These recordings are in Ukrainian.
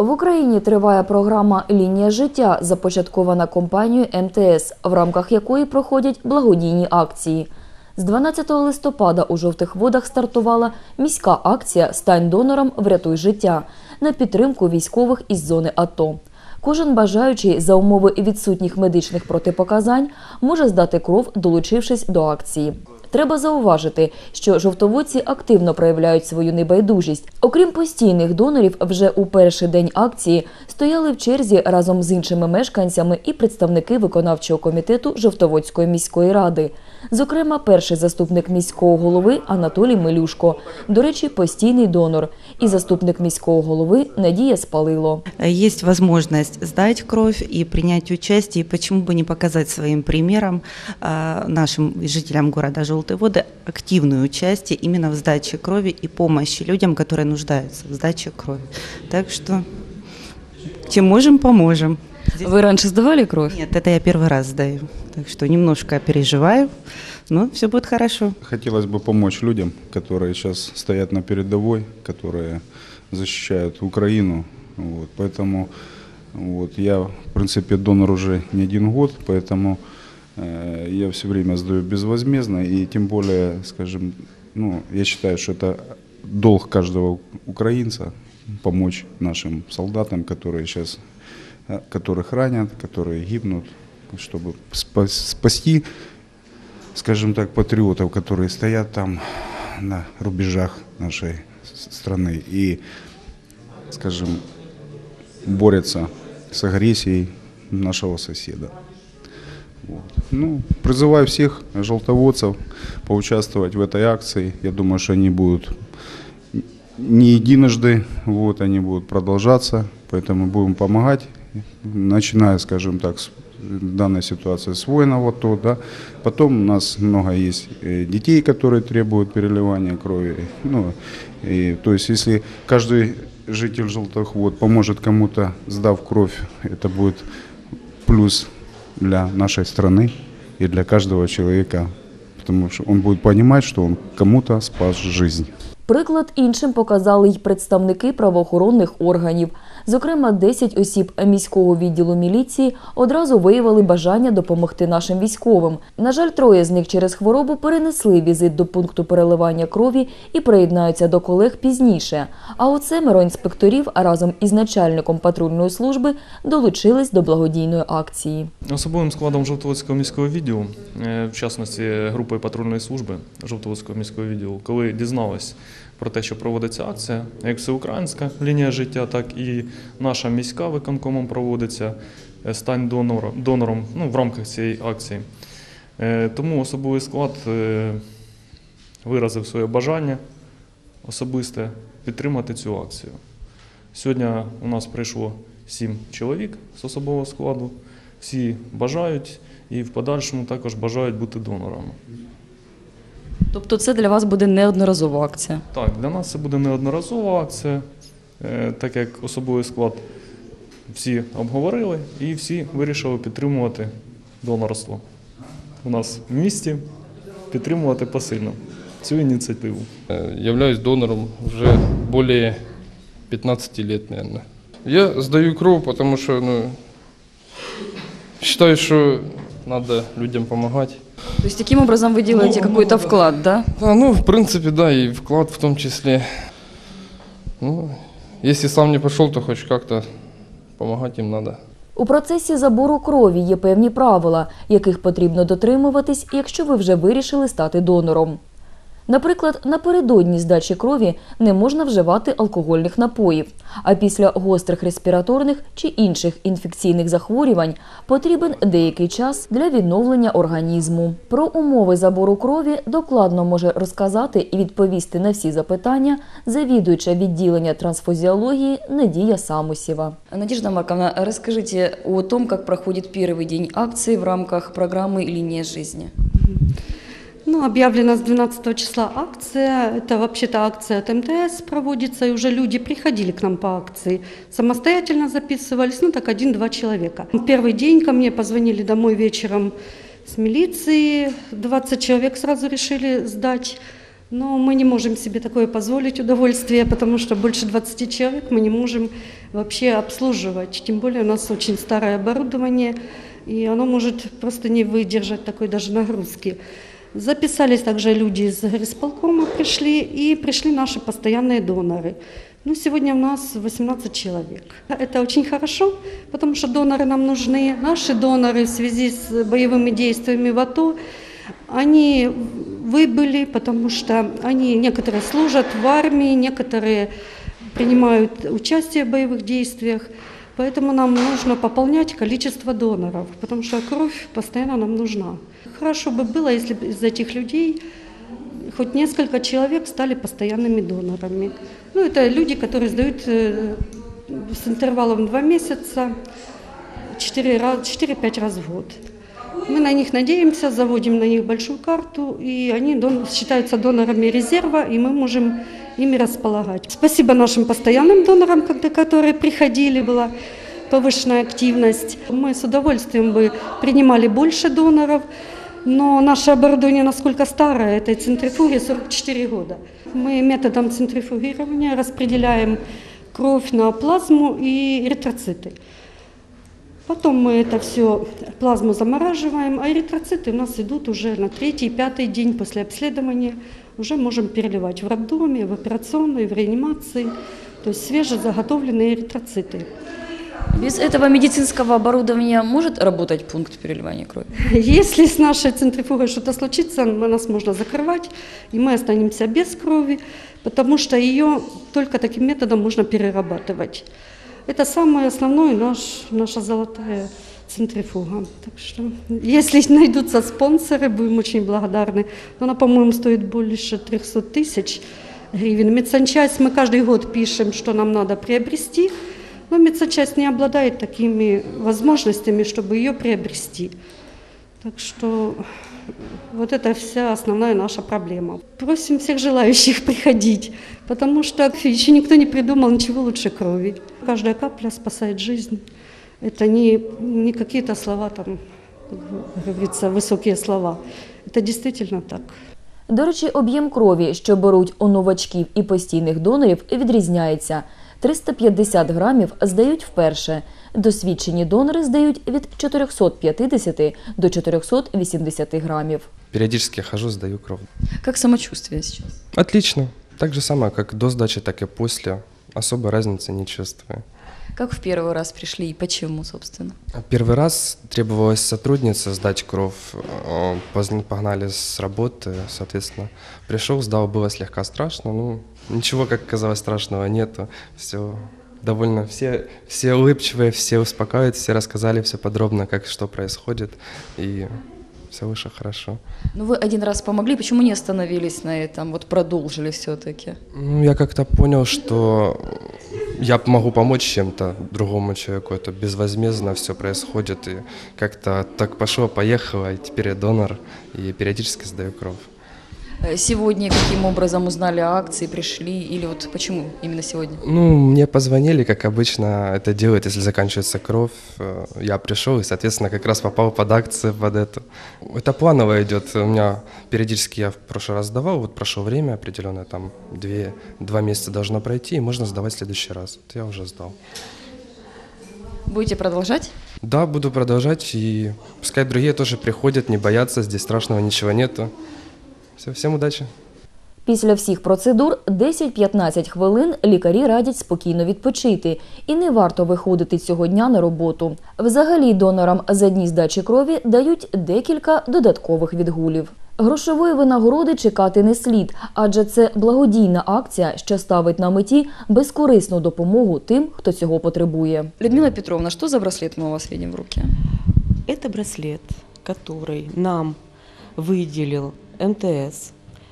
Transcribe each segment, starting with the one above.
В Україні триває програма Лінія життя, започаткована компанією МТС, в рамках якої проходять благодійні акції. З 12 листопада у жовтих водах стартувала міська акція Стань донором, врятуй життя на підтримку військових із зони АТО. Кожен бажаючий за умови відсутніх медичних протипоказань може здати кров, долучившись до акції. Треба зауважити, що жовтоводці активно проявляють свою небайдужість. Окрім постійних донорів, вже у перший день акції стояли в черзі разом з іншими мешканцями і представники виконавчого комітету Жовтоводської міської ради. Зокрема, перший заступник міського голови Анатолій Мелюшко, до речі, постійний донор, і заступник міського голови Надія Спалило. Есть возможность сдать кровь и принять участие, и почему бы не показать своим примером а, нашим жителям города Желтые Воды активное участие именно в сдаче крови и помощи людям, которые нуждаются в сдаче крови. Так что чем можем, поможем. Здесь- Ви раніше здавали кров? Нет, это я первый раз сдаю, так что немножко переживаю, но все будет хорошо. Хотелось бы помочь людям, которые сейчас стоят на передовой, которые защищают Украину. Вот, поэтому вот, я, в принципе, донор уже не один год, поэтому я все время сдаю безвозмездно. И тем более, скажем, ну, я считаю, что это долг каждого украинца помочь нашим солдатам, которые сейчас, э, которых ранят, которые гибнут, чтобы спа- спасти скажем так, патриотов, которые стоят там на рубежах нашей страны и, скажем, борются с агрессией нашего соседа. Вот. Ну, призываю всех желтоводцев поучаствовать в этой акции. Я думаю, что они будут не единожды, вот, они будут продолжаться, поэтому будем помогать, начиная, скажем так, с данной ситуации с воинов АТО, да. Потом у нас много есть э, детей, которые требуют переливания крови. Ну, и, то есть, если каждый житель Желтых Вод поможет кому-то, сдав кровь, это будет плюс для нашей страны и для каждого человека, потому что он будет понимать, что он кому-то спас жизнь. Приклад іншим показали й представники правоохоронних органів. Зокрема, 10 осіб міського відділу міліції одразу виявили бажання допомогти нашим військовим. На жаль, троє з них через хворобу перенесли візит до пункту переливання крові і приєднаються до колег пізніше. А от семеро інспекторів разом із начальником патрульної служби долучились до благодійної акції. Особовим складом Жовтоводського міського відділу, е, в частності групою патрульної служби Жовтоводського міського відділу, коли дізналась про те, що проводиться акція, як всеукраїнська лінія життя, так і наша міська виконкомом проводиться е, стань донором, донором ну, в рамках цієї акції. Е, Тому особовий склад е, виразив своє бажання особисте підтримати цю акцію. Сьогодні у нас прийшло сім чоловік з особового складу. Всі бажають і в подальшому також бажають бути донорами. Тобто, це для вас буде неодноразова акція. Так, для нас це буде неодноразова акція, е, так як особовий склад всі обговорили і всі вирішили підтримувати донорство у нас в місті, підтримувати посильно цю ініціативу. Э, Являюсь донором уже более 15 лет, наверное. Я сдаю кровь, потому что ну, считаю, что надо людям помогать. То есть таким образом вы делаете какой-то вклад, да? Да, ну, в принципе, да, и вклад в том числе. Ну, если сам не пошел, то хоть как-то помогать им надо. У процесі забору крові є певні правила, яких потрібно дотримуватись, якщо ви вже вирішили стати донором. Наприклад, напередодні здачі крові не можна вживати алкогольних напоїв, а після гострих респіраторних чи інших інфекційних захворювань потрібен деякий час для відновлення організму. Про умови забору крові докладно може розказати і відповісти на всі запитання завідуюча відділення трансфузіології Надія Самусєва. Надежда Марковна, расскажите о том, как проходит первый день акции в рамках программы «Линия жизни». Ну, объявлена с 12 числа акция. Это вообще-то акция от МТС проводится, и уже люди приходили к нам по акции. Самостоятельно записывались, ну так один-два человека. Первый день ко мне позвонили домой вечером с милиции. 20 человек сразу решили сдать. Но мы не можем себе такое позволить удовольствие, потому что больше 20 человек мы не можем вообще обслуживать. Тем более у нас очень старое оборудование, и оно может просто не выдержать такой даже нагрузки. Записались также люди из горисполкома, пришли, и пришли наши постоянные доноры. Ну, сегодня у нас 18 человек. Это очень хорошо, потому что доноры нам нужны. Наши доноры в связи с боевыми действиями в АТО, они выбыли, потому что они, некоторые служат в армии, некоторые принимают участие в боевых действиях. Поэтому нам нужно пополнять количество доноров, потому что кровь постоянно нам нужна. Хорошо бы было, если бы из этих людей хоть несколько человек стали постоянными донорами. Ну, это люди, которые сдают э, с интервалом 2 месяца, 4-5 раз в год. Мы на них надеемся, заводим на них большую карту, и они дон- считаются донорами резерва, и мы можем ими располагать. Спасибо нашим постоянным донорам, которые приходили, была повышенная активность. Мы с удовольствием бы принимали больше доноров, но наше оборудование насколько старое, этой центрифуге 44 года. Мы методом центрифугирования распределяем кровь на плазму и эритроциты. Потом мы это все, плазму замораживаем, а эритроциты у нас идут уже на третий, пятый день после обследования. Уже можем переливать в роддоме, в операционной, в реанимации. То есть свежезаготовленные эритроциты. Без этого медицинского оборудования может работать пункт переливания крови? Если с нашей центрифугой что-то случится, нас можно закрывать, и мы останемся без крови, потому что ее только таким методом можно перерабатывать. Это самый основной наш, наша золотая центрифуга. Так что, если найдутся спонсоры, будем очень благодарны. Но она, по-моему, стоит больше 300 тысяч гривен. Медсанчасть мы каждый год пишем, что нам надо приобрести, но медсанчасть не обладает такими возможностями, чтобы ее приобрести. Так что вот это вся основная наша проблема. Просим всех желающих приходить, потому что еще никто не придумал ничего лучше крови. Каждая капля спасает жизнь. Это не, не какие-то слова там, как говорится, высокие слова. Это действительно так. До речі, об'єм крові, що беруть у новачків і постійних донорів, відрізняється. 350 грамів здають вперше. Досвідчені донори здають від 450 до 480 грамів. Периодически хожу, сдаю кровь. Як самочувствие зараз? Отлично. Так же самое, как до сдачи, так и после. Особой разницы не чувствую. Как в первый раз пришли и почему, собственно? Первый раз требовалось сотруднице сдать кровь. Э, Погнали с работы, соответственно. Пришел, сдал, было слегка страшно. Ну, ничего, как казалось, страшного нету. Все довольно, все, все улыбчивые, все успокаивают, все рассказали все подробно, как что происходит. И все вышло хорошо. Ну, вы один раз помогли, почему не остановились на этом, вот продолжили все-таки? Ну, я как-то понял, что я могу помочь чем-то другому человеку. Это безвозмездно все происходит. И как-то так пошло, поехало, и теперь я донор, и периодически сдаю кровь. Э, Сегодня каким образом узнали о акции, пришли, или вот почему именно сегодня? Ну, мне позвонили, как обычно это делают, если заканчивается кровь. Э, Я пришел и, соответственно, как раз попал под акцию, под эту. Это планово идет. У меня периодически я в прошлый раз сдавал, вот прошло время определенное, там две, два месяца должно пройти, и можно сдавать в следующий раз. Вот я уже сдал. Будете продолжать? Да, буду продолжать, и пускай другие тоже приходят, не боятся, здесь страшного ничего нету. Все, всем удачи. Після всіх процедур 10-15 хвилин лікарі радять спокійно відпочити, і не варто виходити цього дня на роботу. Взагалі донорам за дні здачі крові дають декілька додаткових відгулів. Грошової винагороди чекати не слід, адже це благодійна акція, що ставить на меті безкорисну допомогу тим, хто цього потребує. Людмила Петровна, що за браслет ми у вас видимо в руки? Это браслет, который нам выделил МТС,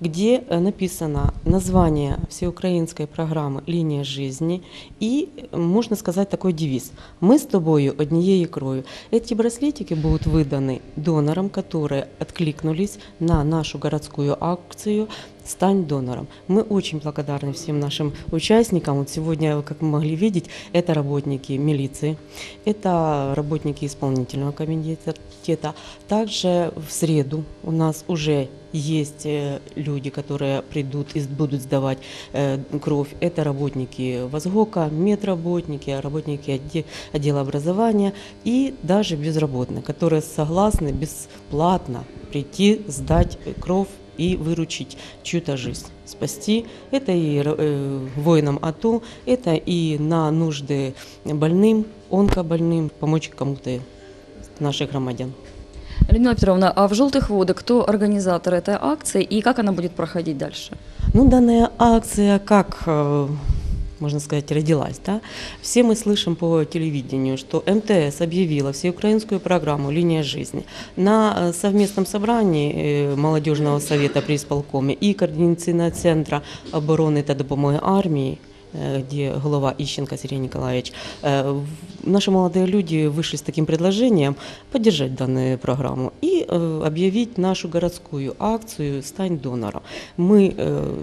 где э, написано название всеукраинской программы «Линия жизни» и, э, можно сказать, такой девиз «Мы с тобою однією кровью». Эти браслетики будут выданы донорам, которые откликнулись на нашу городскую акцию стань донором. Мы очень благодарны всем нашим участникам. Вот сегодня, как мы могли видеть, это работники милиции, это работники исполнительного комитета. Также в среду у нас уже есть э, люди, которые придут и будут сдавать э, кровь. Это работники ВОЗГОКа, медработники, работники отде- отдела образования и даже безработные, которые согласны бесплатно прийти, сдать кровь и выручить чью-то жизнь, спасти. Это и э, воинам АТО, это и на нужды больным, онкобольным, помочь кому-то из наших громадян. Людмила Петровна, а в «Желтых водах» кто организатор этой акции и как она будет проходить дальше? Ну, данная акция, как э, можно сказать, родилась. Да? Все мы слышим по телевидению, что МТС объявила всеукраинскую программу «Линия жизни». На э, совместном собрании э, молодежного совета при исполкоме и Координационного центра обороны та допомоги армии э, где глава Ищенко Сергей Николаевич, э, в- наши молодые люди вышли с таким предложением поддержать данную программу и э, объявить нашу городскую акцию «Стань донором». Мы э,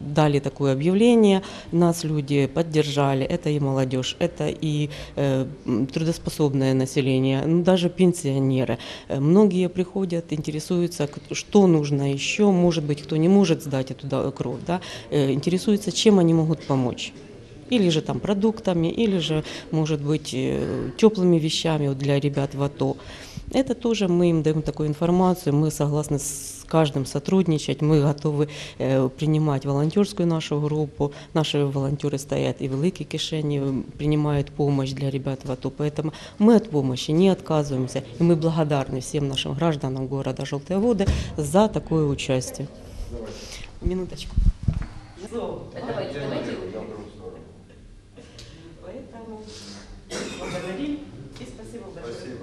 дали такое объявление, нас люди поддержали, это и молодежь, это и э, м, трудоспособное население, ну, даже пенсионеры. Э, Многие приходят, интересуются, к- что нужно еще, может быть, кто не может сдать эту да- кровь, да, э, интересуются, чем они могут помочь. Или же там продуктами, или же, может быть, э, теплыми вещами вот для ребят в АТО. Это тоже мы им даем такую информацию, мы согласны с каждым сотрудничать, мы готовы э, принимать волонтерскую нашу группу. Наши волонтеры стоят и в Великой Кишени, э, принимают помощь для ребят в АТО, поэтому мы от помощи не отказываемся, и мы благодарны всем нашим гражданам города Желтые Воды за такое участие. Минуточку. Поэтому благодарим и спасибо большое.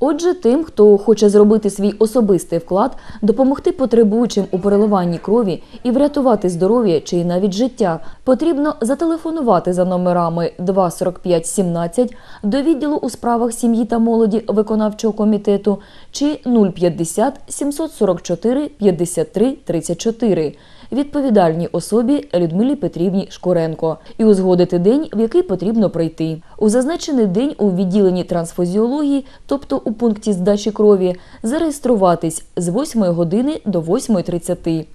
Отже, тим, хто хоче зробити свій особистий вклад, допомогти потребуючим у переливанні крові і врятувати здоров'я чи навіть життя, потрібно зателефонувати за номерами 245 17 до відділу у справах сім'ї та молоді виконавчого комітету чи 050 744 53 34 відповідальній особі Людмилі Петрівні Шкуренко і узгодити день, в який потрібно прийти. У зазначений день у відділенні трансфузіології, тобто у пункті здачі крові, зареєструватись з 8 години до 8.30.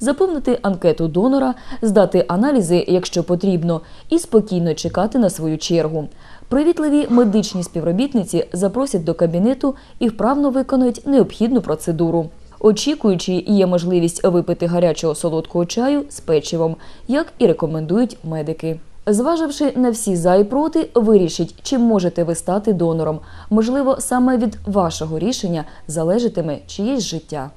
Заповнити анкету донора, здати аналізи, якщо потрібно, і спокійно чекати на свою чергу. Привітливі медичні співробітниці запросять до кабінету і вправно виконують необхідну процедуру. Очікуючи, є можливість випити гарячого солодкого чаю з печивом, як і рекомендують медики. Зваживши на всі за і проти, вирішіть, чи можете ви стати донором. Можливо, саме від вашого рішення залежатиме чиєсь життя.